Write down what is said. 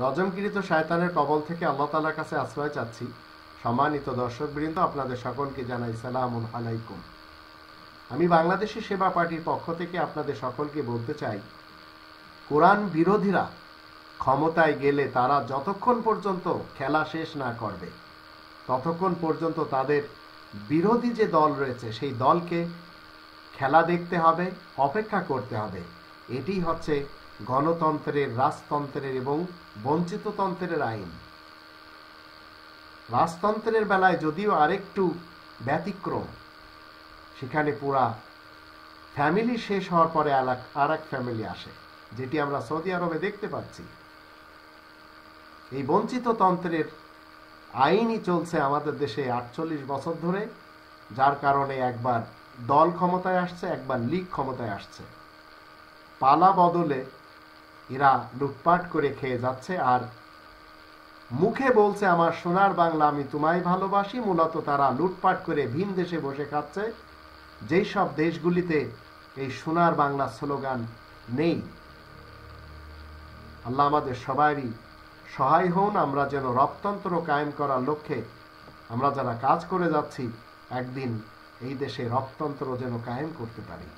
রজমকৃত শায়তানের কবল থেকে আল্লাহ তালার কাছে আশ্রয় চাচ্ছি। সম্মানিত দর্শক বৃন্দ আপনাদের সকলকে জানাই সালাম আলাইকুম। আমি বাংলাদেশি সেবা পার্টির পক্ষ থেকে আপনাদের সকলকে বলতে চাই, কোরআন বিরোধীরা ক্ষমতায় গেলে তারা যতক্ষণ পর্যন্ত খেলা শেষ না করবে, ততক্ষণ পর্যন্ত তাদের বিরোধী যে দল রয়েছে, সেই দলকে খেলা দেখতে হবে, অপেক্ষা করতে হবে। এটি হচ্ছে গণতন্ত্রের, রাজতন্ত্রের এবং বঞ্চিততন্ত্রের আইন। রাজতন্ত্রের বেলায় যদিও আরেকটু ব্যতিক্রম, সেখানে পুরা ফ্যামিলি শেষ হওয়ার পরে আর এক ফ্যামিলি আসে, যেটি আমরা সৌদি আরবে দেখতে পাচ্ছি। এই বঞ্চিত তন্ত্রের আইনই চলছে আমাদের দেশে আটচল্লিশ বছর ধরে, যার কারণে একবার দল ক্ষমতায় আসছে, একবার লীগ ক্ষমতায় আসছে। পালা বদলে এরা লুটপাট করে খেয়ে যাচ্ছে আর মুখে বলছে, আমার সোনার বাংলা আমি তোমায় ভালোবাসি। মূলত তারা লুটপাট করে ভিন দেশে বসে খাচ্ছে। যেই সব দেশগুলিতে এই সোনার বাংলা স্লোগান নেই, আল্লাহ আমাদের সবারই সহায় হন। আমরা যেন রপ্তন্ত্র কায়েম করার লক্ষ্যে আমরা যারা কাজ করে যাচ্ছি, একদিন এই দেশে রপ্তন্ত্র যেন কায়েম করতে পারি।